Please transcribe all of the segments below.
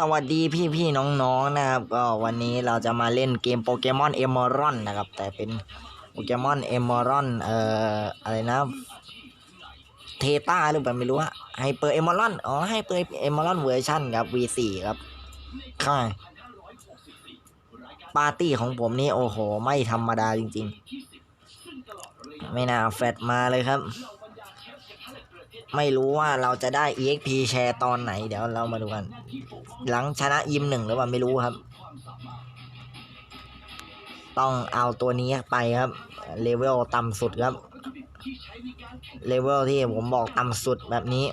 สวัสดีพี่พี่ๆน้องๆนะครับก็วันนี้เราจะมาเล่นเกมโปเกมอนเอมอรอนนะครับ แต่เป็นโปเกมอนเอมอรอนเอ่ออะไรนะเทต้าหรือเปล่าไม่รู้ฮะไฮเปอร์เอมอรอนอ๋อไฮเปอร์เอมอรอนเวอร์ชันครับ V4 ครับค่ะปาร์ตี้ของผมนี่โอ้โห ไม่ธรรมดาจริง ๆ ไม่น่าแฟดมาเลยครับ ไม่รู้ว่าเราจะได้ EXP แชร์ตอนไหน เดี๋ยวเรามาดูกัน หลังชนะยิมหนึ่งหรือเปล่าไม่รู้ครับ ต้องเอาตัวนี้ไปครับ เลเวลต่ำสุดครับ เลเวลที่ผมบอกต่ำสุดแบบนี้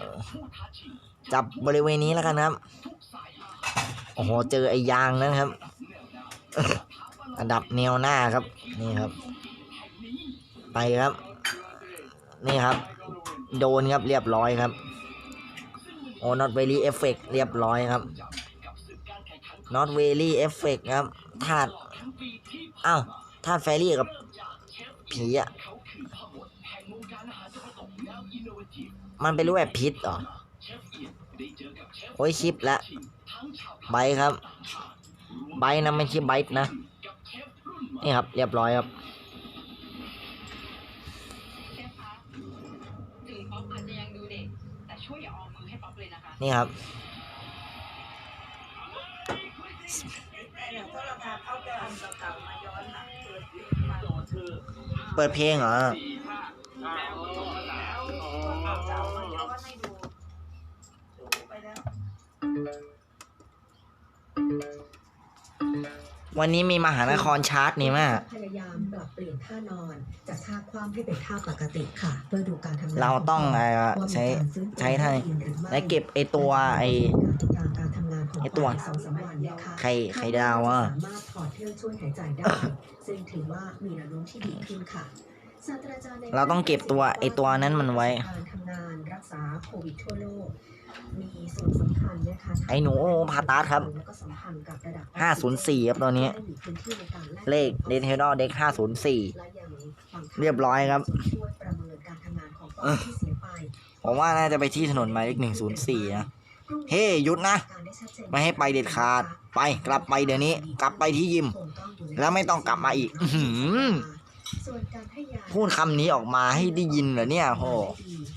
จับบริเวณนี้แล้วกันครับ โอ้โห เจอไอ้ยางนะครับ อันดับแนวหน้าครับ นี่ครับ ไปครับ นี่ครับ โดนครับเรียบร้อยครับโอ้ not very effect เรียบร้อยครับ not very effect ครับธาตุอ้าวธาตุแฟรี่กับผีอะมันเป็นรูปแบบพิษเหรอโอ้ยชิปละไบครับ ไบนะไม่ใช่ไบนะ นี่ครับ เรียบร้อยครับ นี่ครับเปิดเพลงเหรอวันนี้มีมหานครชาร์ตนี่มาก อนจากท่าคว่ำให้เป็นท่าปกติค่ะเพื่อดูการทำงานเราต้องขเอ่ปอดว่ามีใช้การฟื้นตัวใช้ท่าได้ดีหรือไม่และเก็บไอตัวไอการติดตามการทำงานของไอ้ตัวปดสองสามวันนะคะไข่ไข่ดาวอะสามารถถอดเครื่องช่วยหายใจได้ซึ่งถือว่ามีแนวโน้มที่ดีขึ้นค่ะศาสตราจารย์ในเราต้องเก็บตัวไอ้ตัวนั้นมันไว้การทำงานรักษาโควิดทั่วโลกมีส่วนสำคัญนะคะไอ้หนูพาตาสครับแล้วก็สัมพันธ์กับระดับ 504 ครับตัวนี้ได้มีพื้นที่ในการแกเลขเดนเทลเด็ก504และยังฟัง เรียบร้อยครับช่วยประเมินการทำงานของปอดที่เสียไปผมว่าน่าจะไปที่ถนนหมายเลข104นะเฮ้หยุดนะ ไม่ให้ไปเด็ดขาด ไปกลับไปเดี๋ยวนี้ กลับไปที่ยิม แล้วไม่ต้องกลับมาอีกอื้อหือส่วนการให้ยาพูดคำนี้ออกมาให้ได้ยินเหรอเนี่ยโห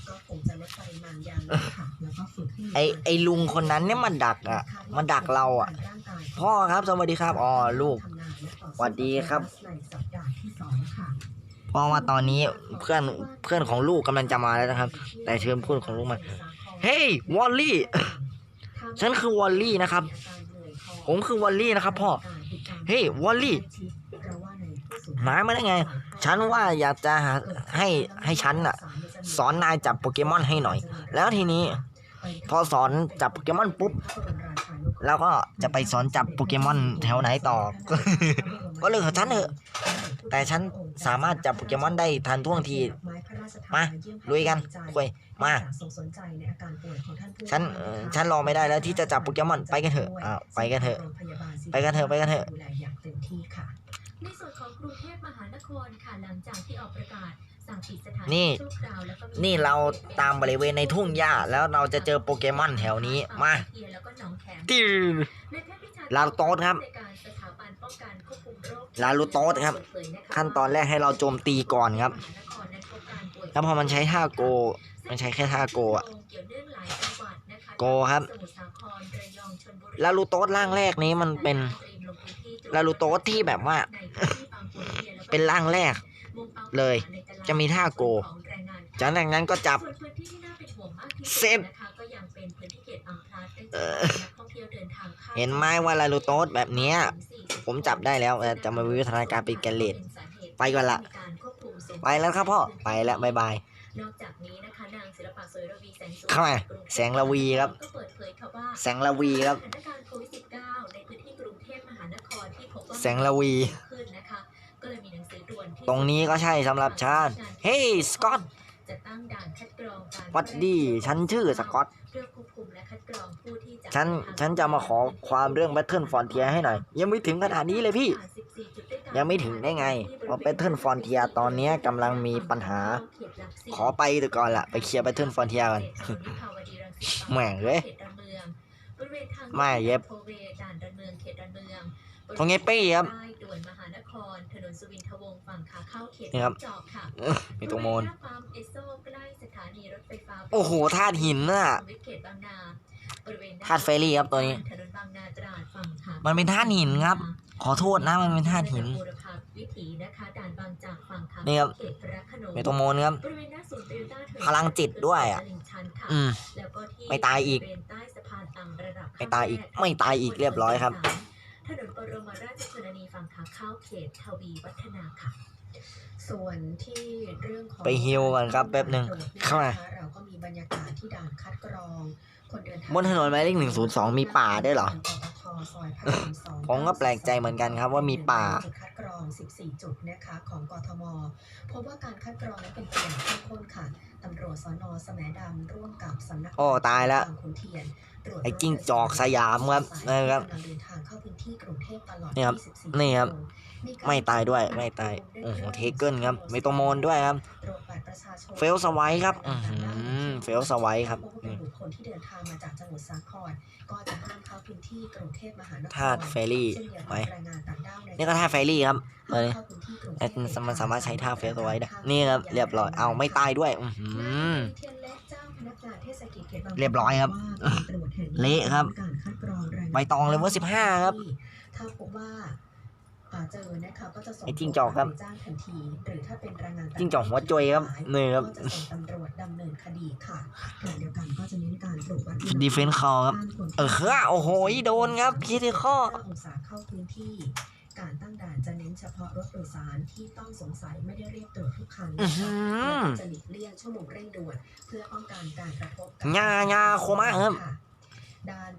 ก็คงจะลดปริมาณยาลงค่ะแล้วก็ฝึกให้มีไอไอลุงคนนั้นเนี่ยมันดักอะ มันดักเราอะ พ่อครับสวัสดีครับอ๋อลูกสวัสดีครับ เพราะว่าตอนนี้เพื่อนเพื่อนของลูกกำลังจะมาแล้วนะครับ แต่เชิญเพื่อนของลูกมาเฮ้ยวอลลี่ฉันคือวอลลี่นะครับ ผมคือวอลลี่นะครับพ่อเฮ้ยวอลลี่หายมาได้ไง ฉันว่าอยากจะหาให้ให้ฉันน่ะสอนนายจับโปเกมอนให้หน่อย แล้วทีนี้ พอสอนจับโปเกมอนปุ๊บเราก็จะไปสอนจับโปเกมอนแถวไหนต่อ ก็เรื่องของฉันเถอะ แต่ฉันสามารถจับโปเกมอนได้ทันท่วงที มาลุยกันคุยมาฉันเอ่อฉันรอไม่ได้แล้วที่จะจับโปเกมอนไปกันเถอะอ่าไปกันเถอะ ไปกันเถอะไปกันเถอะดูแลอย่างเต็มที่ค่ะในส่วนของกรุงเทพมหานครค่ะหลังจากที่ออกประกาศสั่งปิดสถานนี่ชั่วคราวแล้วก็มีนี่เราตามบริเวณในทุ่งหญ้าแล้วเราจะเจอโปเกมอนแถวนี้มาแล้วก็หนองแขมติวในแพทย์วิชลาโต๊ดครับ ในการสถาบันป้องกันควบคุมโรคลาลูโต๊ดครับเปิดเผยนะคะขั้นตอนแรกให้เราโจมตีก่อนครับมหานครนั้นพบการป่วยแล้วพอมันใช้ท่าโก มันใช้แค่ท่าโกอะเกี่ยวเนื่องหลายจังหวัดนะคะโกครับสมุทรสาครระยองชลบุรีลาลูโต๊ดร่างแรกนี้มันเป็น ลาลูโต๊ดที่แบบว่า เป็นร่างแรก เลย จะมีท่าโก จากนั้นก็จับส่วนพื้นที่ที่น่าเป็นห่วงมากที่เซสุฟดนะคะก็ยังเป็นพื้นที่เขตบางพลัดได้เอจากอนักท่องเที่ยวเดินทางข้ามเห็นไหมว่าลาลูโต๊ดแบบเนี้ย ผมจับได้แล้วแต่จะมาวิวัฒนาการเป็นแกลเลตไปก่อนละ ไปแล้วครับพ่อ ไปแล้วบายบายนอกจากนี้นะคะนางศิลปะสวยระวีแสงสุวรรณเข้ามาแสงระวีครับ ก็เปิดเผยค่ะว่าแสงระวีครับสถานการณ์โควิด -19 ในพื้นที่กรุงเทพมหานครที่พบว่าแสงระวีขึ้นนะคะก็เลยมีหนังสือด่วนที่ตรงนี้ก็ใช่สำหรับชาติเฮ้ยสกอตจะตั้งด่านคัดกรองการวัดดีฉันชื่อสกอต ฉันฉันจะมาขอความเรื่อง Battle Frontier ให้หน่อย ยังไม่ถึงขนาดนี้เลยพี่ ยังไม่ถึงได้ไงเพราะ Battle Frontier ตอนเนี้ยกำลังมีปัญหา ขอไปแต่ก่อนละไปเคลียร์ Battle Frontier กันแหม่งเว้ยบริเวณทางไม่เย็บโทเวด่านดอนเมืองเขตดอนเมืองตรงเย็บปี้ครับใต้ด่วนมหานครถนนสุวินทวงศ์ฝั่งขาเข้าเขตนี่ครับจอกค่ะมีตรงโมนบริเวณหน้าปั๊มเอสโซใกล้สถานีรถไฟฟ้าโอ้โหธาตุหินน่ะ สุขุมวิทเขตบางนาบริเวณหน้ธาตุเฟรรี่ครับตัวนี้ถนนบางนาตราดฝั่งขามันเป็นธาตุหินครับ ขอโทษนะมันเป็นธาตุหินบูรพาวิถีนะคะด่านบางจากฝั่งขานี่ครับเขตพระโขนงมีตรงโมนครับบริเวณหน้าศูนย์โตโยต้าเทิร์นพลังจิตด้วยอะตลิ่งชันค่ะอืมแล้วก็ที่ไม่ตายอีกบริเวณใต้สะพานต่างระดับไม่ตายอีก ไม่ตายอีกเรียบร้อยครับถนนบรมราชชนนีฝั่งขาเข้าเขตทวีวัฒนาค่ะ ส่วนที่เรื่องของไปฮิวก่อนครับแป๊บหนึ่งเข้ามาเราก็มีบรรยากาศที่ด่านคัดกรองคนเดินทางบนถนนหมายเลข102มีป่าด้วยเหรอปตทซอยพระรามสองผมก็แปลกใจเหมือนกันครับว่ามีป่าจุดคัดกรอง 14 จุดนะคะของกทมพบว่าการคัดกรองนั้นเป็นไปอย่างเข้มข้นค่ะตำรวจสนสแหมดำร่วมกับสำนักโอ้ตายแล้วบางขุนเทียนตรวจไอ้จิ้งจอกสยามครับนะครับกำลังเดินทางเข้าพื้นที่กรุงเทพตลอดนี่ครับ24นี่ครับ ชั่วโมงมีการไม่ตายด้วยไม่ตายโอ้โหเทเกิลครับมีตรงโมนด้วยครับตรวจบัตรประชาชนเฟลสไวท์ครับอื้อหือเฟลสไวท์ครับพบว่าเป็นบุคคลที่เดินทางมาจากจังหวัดสาครก็จะห้ามเข้าพื้นที่กรุงเทพมหานครธาตุเฟรรี่เช่นเดียวกับไว้แรงงานต่างด้าวในนี่ก็ท่าเฟรรี่ครับตัวนี้ห้ามเข้าพื้นที่กรุงเทเอ้ยพมันสามารถใช้ท่าเฟลสไวท์ได้นี่ครับเรียบร้อยเอาไม่ตายด้วยอือหือเทียนเล็กเจ้าพนักงานเทศกิจเขตบางเรียบร้อยครับว่าการตรวจแห่งนี้เละครับการคัดกรองแรงงานใบตองเลเวล15ครับถ้าพบว่าอ่าเจอนะคะก็จะส่งไอ้จิ้งจอกครับตัวไปจ้างทันทีหรือถ้าเป็นแรงงานต่าจิ้งจอกหัวจุยครับนี่ครับก็จะส่งตำรวจดำเนินคดีค่ะขณะเดียวกันก็จะเน้นการตรวจวัดดีเฟนส์คอครับเออค่ะโอ้โหโดนครับคิดที่ข้อองศาเข้าพื้นที่การตั้งด่านจะเน้นเฉพาะรถโดยสารที่ต้องสงสัยไม่ได้เรียกตรวจทุกคันอื้อนะหืคะอและจะหลีกเลี่ยงชั่วโมงเร่งด่วนเพื่อป้องกันการกระทบกับญาญาโคมะครับด้าน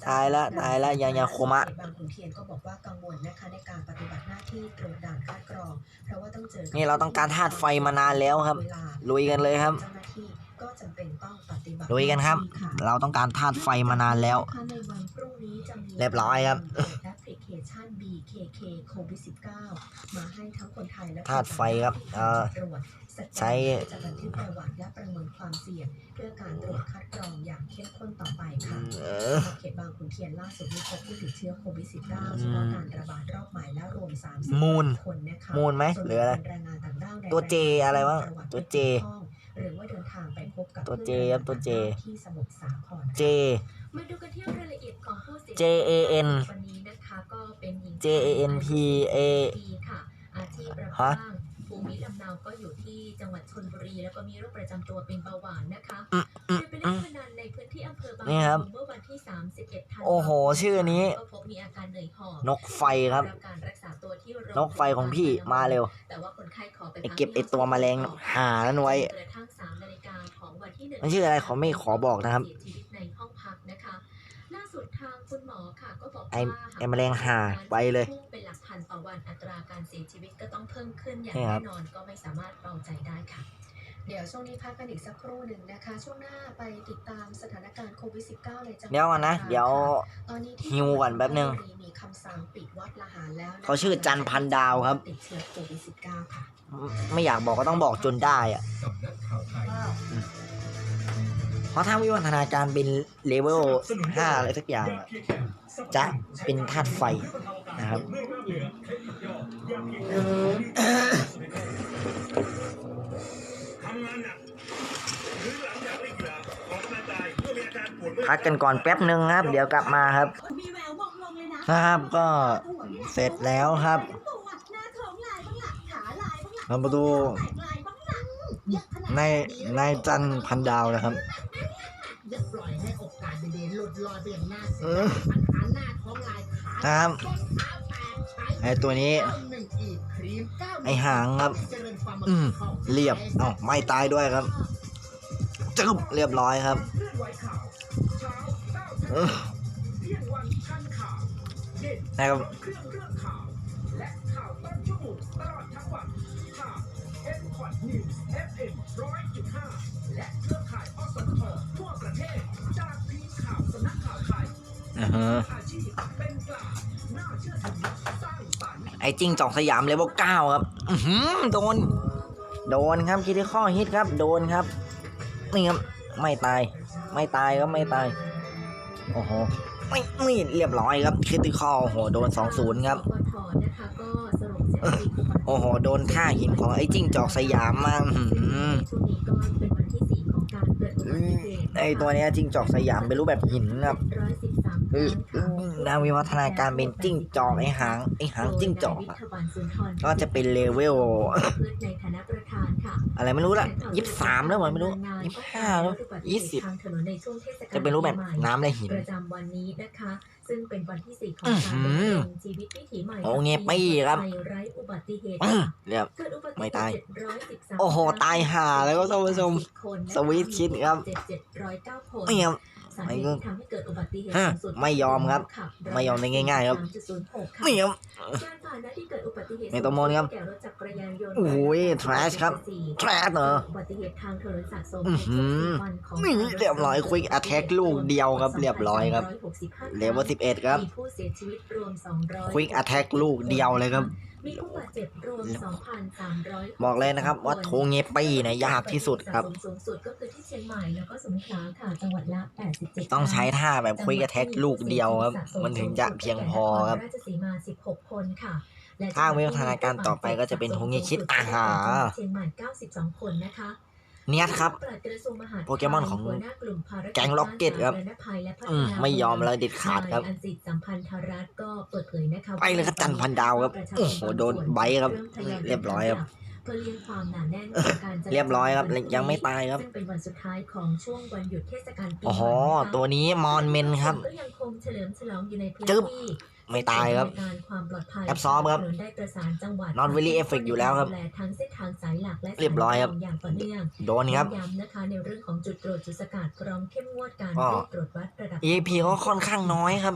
ตายละตายละญาญาโคมะบางขุนเทียนก็บอกว่ากังวลนะคะในการปฏิบัติหน้าที่ตรวจด่านคัดกรอง เพราะว่าต้องเจอกับนี่เราต้องการธาตุไฟมานานแล้วครับเวลาลุยกันเลยครับเจ้าหน้าที่ ก็จำเป็นต้องปฏิบัติลุยกันครับหาที่ค่ะเราต้องการธาตุไฟมานานแล้ว ในวันพรุ่งนี้จะมีเรียบร้อยครับแอปพลิเคชัน BKK COVID 19มาให้ทั้งคนไทยและธาตุไฟครับเอ่อตรวจสแกนใช้ จะบันทึกประวัติและประเมินความเสี่ยง เพื่อการตรวจคัดกรองอย่างเข้มข้นต่อไปค่ะ เออ เขตบางขุนเทียนล่าสุดมีพบผู้ติดเชื้อโควิด -19 เฉพาะการระบาดรอบใหม่แล้วรวม30มูลคนนะคะมูลไหมส่วนหรืออะไรเป็นแรงงานต่างด้าวในตัว J อะไรวะประตัว J หรือว่าเดินทางไปพบกับตัว J ครับตัว J ที่สมุทรสาคร J มาดูกันที่รายละเอียดของผู้เสีย J A N วันนี้นะคะก็เป็นหญิง J A N P A ดีค่ะอาชีพรับฮะจ้าง ภูมิลำเนาก็อยู่ที่จังหวัดชลบุรีแล้วก็มีโรคประจำตัวเป็นเบาหวานนะคะอืมอืมโดยไปเล่นพนันในพื้นที่อำเภอบางนี่ครับปูเมื่อวันที่ 31ธันวาคมโอ้โห ชื่อนี้ก็พบมีอาการเหนื่อยหอบนกไฟครับรับการรักษาตัวที่โรงนกไฟของพี่มาเร็ว แต่ว่าคนไข้ขอไปไอเก็บไอตัวแมลงหานั้นไว้กระทั่ง3นาฬิกาของวันที่หนึ่งมันชื่ออะไรขอไม่ขอบอกนะครับเสียชีวิตในห้องพักนะคะ ล่าสุดทางคุณหมอค่ะก็บอกว่าไอ้ไอ้แมลงห่าไปเลยพุ่งเป็นหลักพันต่อวันอัตราการเสียชีวิตก็ต้องเพิ่มขึ้นอย่างใช่ครัแน่บนอนก็ไม่สามารถเบาใจได้ค่ะ เดี๋ยวช่วงนี้พักกันอีกสักครู่หนึ่งนะคะ ช่วงหน้าไปติดตามสถานการณ์โควิด -19 ในจังหวัดเดี๋ยวก่อนนะเดี๋ยวตอนนี้ที่ฮิวก่อนแป๊บนึงมีคำสั่งปิดวัดละหารแล้วนะคะเขาชื่อจันพันดาวครับ ติดเชื้อโควิด -19 ค่ะ ไม่อยากบอกก็ต้องบอกจนได้อะเพ ราะถ้าวิวัฒนาการเป็นเลเวลห้าอะไรสักอย่าง จะเป็นธาตุไฟนะครับพักกันก่อนแป๊บนึงครับ เดี๋ยวกลับมาครับนะครับก็เสร็จแล้วครับ เรามาดูในในจันพันดาวนะครับ ลุดลอยไปอย่างน่าเสีเอยอดายปัญหาหน้าท้องลายขานะครับต้นเท้าแตกใช้ไอตัวนี้เก้าหนึ่งอีกครีมเก้าไอหางครับเจริญฟาร์มาอืมคอเรียบเอ้าไม่ตายด้วยครับจึ๊บเรียบร้อยครับเคลื่อนไหวข่าวเช้าเก้าเออเที่ยงวันทันข่าวเย็นนะครับรบเครื่องเรื่องข่าวและข่าวต้นชั่วโมงตลอดทั้งวันข่าวเอ็มพอดนิวส์เอฟเอ็มร้อยจุดห้าและเครือข่ายอสมท อือฮะอาชีพเป็นกลางน่าเชื่อถือสร้างสรรค์ไอจิ้งจอกสยามเลเวลเก้าครับอือหือโดน โดนครับคิดที่ข้อฮิตครับ โดนครับ นี่ครับ ไม่ตาย ไม่ตายก็ไม่ตาย โอ้โห ไม่ไม่เรียบร้อยครับคริติคอโอ้โห โดน2-0ครับปทนะครุปสถิติโอ้โห โดนท่าหินของไอ้จิ้งจอกสยามมาอื้อหือช่วงนี้ก็เป็นวันที่สี่ของการเกิดอุบัติเหตุไอ้ตัวเนี้ยจิ้งจอกสยามเป็นรูปแบบหินครับ ร้อยสิบสางค่ะนาวิวัฒนาการเป็นจิ้งจอกไอหางไอหางจิ้งจอกอะก็จะเป็นเลเวลอะไรไม่รู้ละยี่สิบสามแล้วมันไม่รู้ยี่สิบห้าแล้วยี่สิบจะเป็นรูปแบบน้ำและหินประจำวันนี้นะคะซึ่งเป็นวันที่สี่ของการหืดำอเนินชีวิตวิถีใหม่โอ้เงี้ยปีครับไร้อุบัติเหตุเรียบไม่ตาย โอ้โห ตายห่าแล้วก็ท่านผู้ชมสวีทคิดครับเจ็ดเจ็ดร้อยเก้าคนไม่ครับ สาเหตุที่ทำให้เกิดอุบัติเหตุฮะสูงสุดไม่ยอมครับขัไม่ยอมได้ง่าย ๆ ครับ3.06ค่ะไม่ครับยานพาหนะที่เกิดอุบัติเหตุไม่ต้องมองครับแก่รถจักรยานยนต์โอ้ย trash ครับแทรดเหรออุบัติเหตุทางถนนสะสมอื้อหือในช่วงสี่วันของนี่เรียบร้อย Quick Attack ลูกเดียวครับ เรียบร้อยครับ265เลเวลสิบเอ็ดครับมีผู้เสียชีวิตรวม200ควิกอ t แทกลูกเดียวเลยครับ มีผู้บาดเจ็บรวม2,300บอกเลยนะครับว่าโทเงปี้เนะยากที่สุดครับสะสมสูงสุดก็คือที่เชียงใหม่แล้วก็สงขลาค่ะจังหวัดละ87ต้องใช้ท่าแบบควิกอ t แทกลูกเดียวครับ มันถึงจะเพียงพอครับราชสีมา16 คนค่ะและถ้าวิวัฒนาการต่อไปก็จะเป็นโทเงคิดอาหารเชียงใหม่92 คนนะคะ เนียดครับปลัดกระทรวงมหาดไทยโปเกมอนของหัวหน้ากลุ่มภารจแก๊ง Rocket ครับด้านสาธารณภัยและพัฒอืมนาไม่ยอมเลยเด็ดขาดครับนยอันสิทธิ์สัมพันธรัตน์ก็เปิดเผยนะคะไปเลยครับจันทร์พันดาวครับโอ้โหโดนไบค์ครับ เรียบร้อยครับเพื่อเลี้ยงความหนาแน่นของการจาจเรียบร้อยครับยังไม่ตายครับซึ่งเป็นวันสุดท้ายของช่วงวันหยุดเทศกาลปีโอ้โหใม่นะคะตัวนี้มอนเมนครับก็ยังคงเฉลิมฉลองอยู่ในพื้นจึ๊บที่ ไม่ตายครับ การความปลอดภัยแอบซ้อมครับถนนได้ประสานจังหวัด Not very effect อยู่แล้วครับดูแลทั้งเส้นทางสายหลักและเรียบร้อยครับสารอย่างต่อเนื่องโดนครับ ย้ำนะคะในเรื่องของจุดตรวจจุดสกัดพร้อมเข้มงวดการอ๋อ ตรวจวัดระดับ EP ก็ค่อนข้างน้อยครับ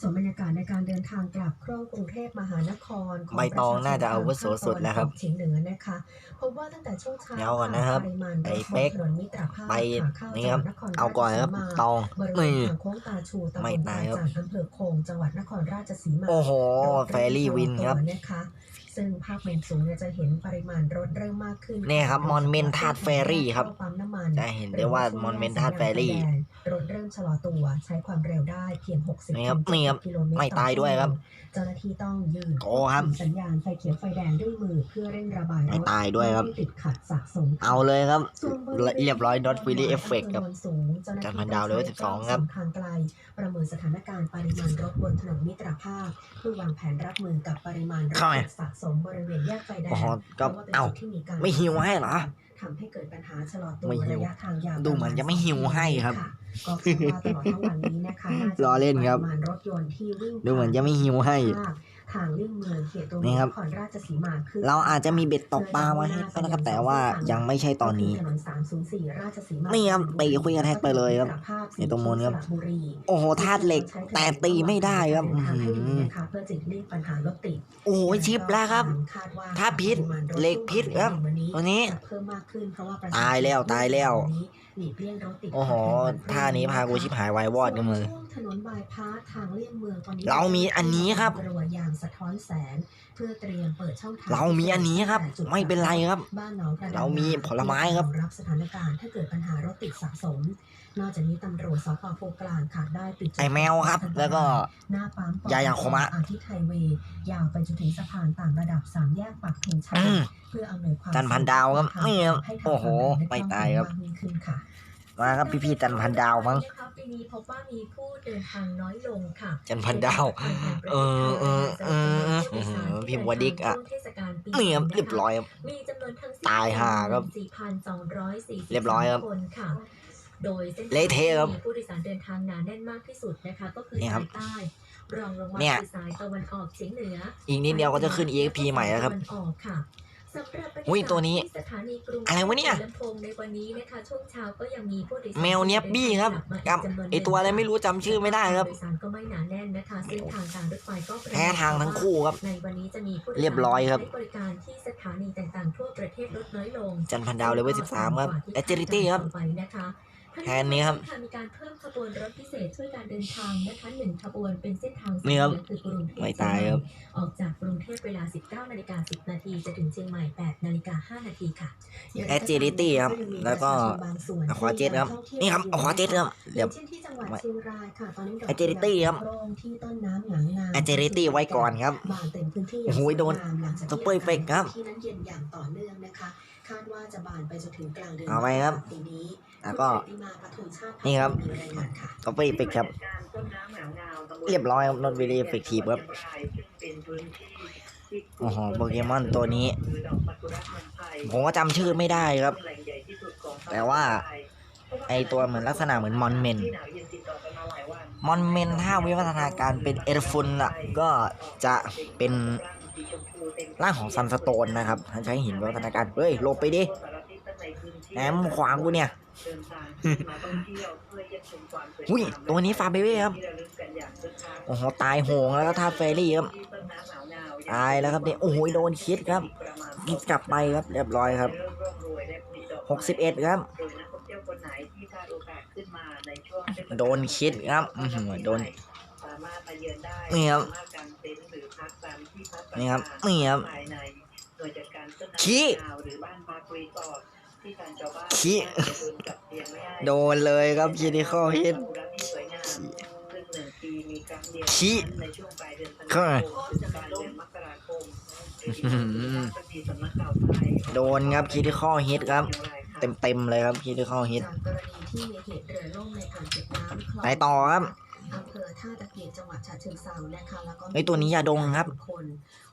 ส่วนบรรยากาศในการเดินทางกลับครอบกรุงเทพมหานครของใบตองน่าจะอาวุโสสุดแล้วครับภาตะนออกเฉียงเหนือนะคะพบว่าตั้งแต่ช่วงเช้าเดี๋ยวก่อนนะครับปริมาณรไอ้ถบเป๊กนถนนมิตรภาพไปขาเข้านี่ครับจังหวัดนครเอาก่อนครับราชสีมาตองบริเวนี่ณทางโค้งตาชูตำบไม่ลตายครับจากอำเภอโคงจังหวัดนครราชสีมาโอ้โหรถแฟรี่วินครับนะคะ ซึ่งภาพมุมสูงเนี่ยจะเห็นปริมาณรถเริ่มมากขึ้นนี่ครับมอนเมนทาดแฟรี่ครับเข้าปั๊มน้ำมันจะเห็นได้ว่ามอนเมนทาดแฟรี่รถเริ่มชะลอตัวใช้ความเร็วได้เพียง 60นี่ครับถึงนี่ครับ70กิโลเมตรไม่ตายด้วยครับ เจ้าหน้าที่ต้องยืนโอ้ครับสัญญาณไฟเขียวไฟแดงด้วยมือเพื่อเร่งระบายรถไม่ตายด้วยครับไม่ให้ติดขัดสะสมเอาเลยครับส่วนบริวณเรียบร้อย Dot Free Effect ครับจำนวนสูงเจ้าหน้าที่จันทร์พันดาวเลเวล12 ครับทางไกลประเมินสถานการณ์ปริมาณรถบนถนนมิตรภาพเพื่อวางแผนรับมือกับปริมาณรถเข้าไงสะสมบริเวณแยกไฟแดงโอ้โหก็พระว่ป็นเอ้าจุดที่การไม่หิวให้เหรอทำให้เกิดปัญหาชะลอตัวไม่หิวระยะทางยาวดูเหมือนจะไม่หิวให้ครับะก็คาดว่าตลอดทั้งวันนี้นะคะน่าจะล้อเล่นครับปริมาณรถยนต์ที่วิ่งดูเหมือนจะไม่หิวให้ ทางเลี่ยงเมืองเขตตัวนี่เมืองครับนครราชสีมาคือเราอาจจะมีเบ็ดตกปลามาให้ก็นะครับแต่ว่ายังไม่ใช่ตอนนี้ถนน304ราชสีมานี่ครับตีคุยกันแท็กไปเลยครับในตรงมูลครับโอ้โหธาตุเหล็กแต่ตีไม่ได้ครับอื้อหือเพื่อจะเลี่ยงปัญหารถติดโอ้ยชิปแล้วครับคาดว่าถ้าพิษเหล็กพิษครับตัวนี้จะเพิ่มมากขึ้นเพราะว่าประชชนตายแล้วตายแล้วหลีกเลี่ยงรถติดโอ้โหท่านี้พากูชิบหายวายวอดกันเลยช่วงถน นบายพาสทางเลี่ยงเมืองตอนนี้เรามีอันนี้ครับกระวยางสะท้อนแสงเพื่อเตรียมเปิดช่องทางเรามีอันนี้ครับจุดไม่เป็นไรครับบ้านหนองกระดานเรามีผลไม้ครับรับสถานการณ์ถ้าเกิดปัญหารถติดสะสม นอกจากนี้ตำรวจสพโพกลางค่ะได้ปิดจุดไอแมวครับ แล้วก็หน้าปั๊มปตทยายังโคมะอาทิตย์ไฮเวย์ยาวไปจนถึงสะพานต่างระดับสามแยกปักธงชัอืยมเพื่ออำนวยความจันทร์พันดาวครับสะดวกนี่ครับให้ทางโอ้โหการไม่ตายครับ มกยิ่งขึ้นค่ะมาครับพี่ๆจันพันดาวมั้งนะคะปีนี้พบว่ามีผู้เดินทางน้อยลงค่ะจันพันดาวเออเออเออเออเออพี่บัวดิ๊กอะช่วงเทศกาลปีนี่ครับใหม่เรียบร้อยครับมีจำนวนทั้งสิ้นตายห่าครับ4,240เรียบร้อยครับคนค่ะโดยเส้นทางเละเทะครับที่มีผู้โดยสารเดินทางหนาแน่นมากที่สุดนะคะก็คือนี่ครัสาบยใต้รองลงมาเนี่ยคือสายตะวันออกเฉียงเหนืออีกนิดเดียวก็จะขึ้น EXP ใหม่แล้วครับตะนออกค่ะ สำหรับบรรยากาศอุ้ยตัวนี้ที่สถานีกรุงอะไรวะเนี่ยลำโพงในวันนี้นะคะช่วงเช้าก็ยังมีผู้โดยสารแมวเนี้ยบี้ครับกับไอตัวอะไรไม่รู้จำชื่อไม่ได้ครับโดยสารก็ไม่หนาแน่นนะคะซึ่งทางการรถไฟก็ประกศแพ้ทางทั้งคู่ครับในวันนี้จะมีผู้โดสาเรียบร้อยครับใช้บริการที่สถานีต่างๆทั่วประเทศลดน้อยลงจันพันดาวเลเวล13ครับ Agility ครับไปนะคะ แทนนี้ครับมีการเพิ่มขบวนรถพิเศษช่วยการเดินทางนะคะหนึ่งขบวนเป็นเส้นทางนี่ครับคือกรุงเทพไม่ตายครับ ออกจากกรุงเทพเวลา 19นาฬิกา10นาทีจะถึงเชียงใหม่8นาฬิกา5นาทีค่ะ Agility ครับ แล้วก็เอาขวาเจ็ดครับ นี่ครับเอาขวาเจ็ดครับเดี๋ยวเช่นที่จังหวัดเชียงรายค่ะตอนนี้ดอก Agility ครับโรงที่ต้นน้ำหงางงาม Agility ไว้ก่อนครับบานเต็มพื้นที่โอ้โหโดนหลังจากที่ Super Effect ครับที่นั้นเย็นอย่างต่อเนื่องนะคะ คาดว่าจะบานไปจนถึงกลางเดือนเอาไว้ครับปีนี้แล้วก็คุณปฏิมาปทุมชาตินี่ครับมีรายงานค่ะก็ไปปิดครับ เรียบร้อยครับ not very effective ครับโอ้โหโปเกมอนตัวนี้ ผมก็จำชื่อไม่ได้ครับ แต่ว่า ไอตัวเหมือนลักษณะเหมือนมอนเมนมอนเมนถ้าวิวัฒนาการเป็นเอลฟุนล่ะ ก็จะเป็น ร่างของซันสโตนนะครับใช้หินวัฒนาการเฮ้ยหลบไปดิแหมขวางกูเนี่ยอุ้ยตัวนี้ฟาเบเบ้ครับ โอ้โห ตายโหงแล้วก็ท่าเฟรี่ครับ ตายแล้วครับเนี่ย โอ้โห โดนคิดครับคิดกลับไปครับ เรียบร้อยครับหกสิบเอ็ดครับ โดนคิดครับอือหือโดนนี่ครับ นี่ครับนี่ครับขี้ขี้โดนเลยครับคิดที่ข้อฮิตขี้เข้ามาอื้อหือโดนครับคิดที่ข้อฮิตครับ เต็มเต็มๆเลยครับคิดที่ข้อฮิตจากกรณีที่มีเหตุเรือล่มในอ่างเก็บน้ำคลองไปต่อครับอำเภอ ท่าตะเกียบจังหวัดฉะเชิงเทรานะคะแล้วก็เฮ้ยตัวนี้ยาดงครับคน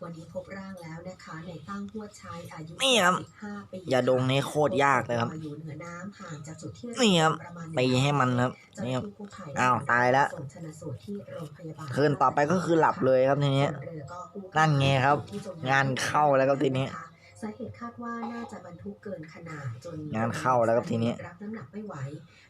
วันนี้พบร่างแล้วนะคะในตั้งหัวดชัยอายุนี่ครับ15ปียาดงนี่โคตรยากเลยครับอยู่เหนือน้ำห่างจากจุดที่นี่ครับประมาณตีให้มันครับเจ้าหนี่น้าครับที่กู้ภัยอ้าวตายแล้วส่งชนะสูตรที่โรงพยาบาลคืนต่อไปก็คือหลับเลยครับทีนี้เรือก็กู้ภัยนั่นไงครับที่จมงานเข้าแล้วครับทีนี้ สาเหตุคาดว่าน่าจะบรรทุกเกินขนาดจนงานเข้าแล้วครับทีนี้รับน้ำหนักไม่ไหว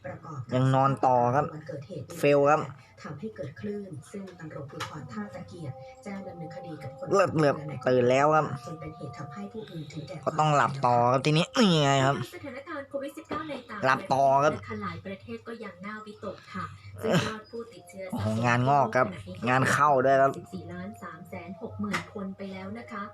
ประกอบกับยังนอนต่อครับวันเกิดเหตุด้วยเฟลครับทำให้เกิดคลื่น ซึ่งตำรวจภูธรท่าตะเกียบแจ้งดำเนินคดีกับคนเลือดเลือดตื่นแล้วครับจนเป็นเหตุทำให้ผู้อื่นถึงแก่ก็ต้องหลับต่อครับทีนี้นี่ไงครับสถานการณ์โควิด -19 ในต่างหลับต่อครับและหลายประเทศก็ยังน่าวิตกค่ะซึ่งยอดผู้ติดเชื้อโอ้โหงานงอกครับ งานเข้าด้วยครับ14ล้าน3แสน6หมื่นคนไปแล้วนะคะ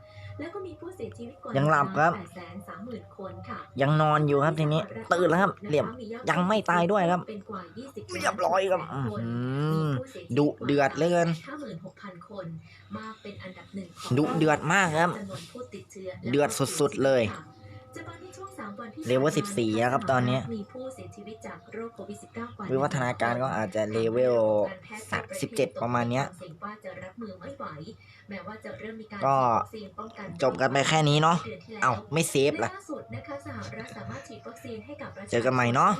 แล้วก็มีผู้เสียชีวิตกว่ายังหลับครับ8แสน3หมื่นคนค่ะยังนอนอยู่ครับทีนี้ ตื่นแล้วครับเรียบยังไม่ตายด้วยครับ เป็นกว่า20เรียบร้อยครับล้านอื้อหือมีผู้เสียชีวิตดุเดือดเหลือเกิน56,000คนมากเป็นอันดับหนึ่งของดุเดือดมากครับ จำนวนผู้ติดเชื้อและเดือดสุดๆเลยจะตอนที่ช่วงสามวันที่เลเวล14แล้วครับตอนนี้ มีผู้เสียชีวิตจากโรคโควิด -19 กว่าวิวัฒนาการก็อาจจะเลเวล37ประมาณเนี้ยว่าจะรับมือไม่ไหว แม้ว่าจะเริ่มมีการก็ฉีดวัคซีนป้องกันจบกันไปแค่นี้เนาะดือนที่แล้วเอ้าไม่เซฟล่ะล่าสุดนะคะสหรัฐสามารถฉีดวัคซีนให้กับประชาชนเจอกันใหม่เนอะ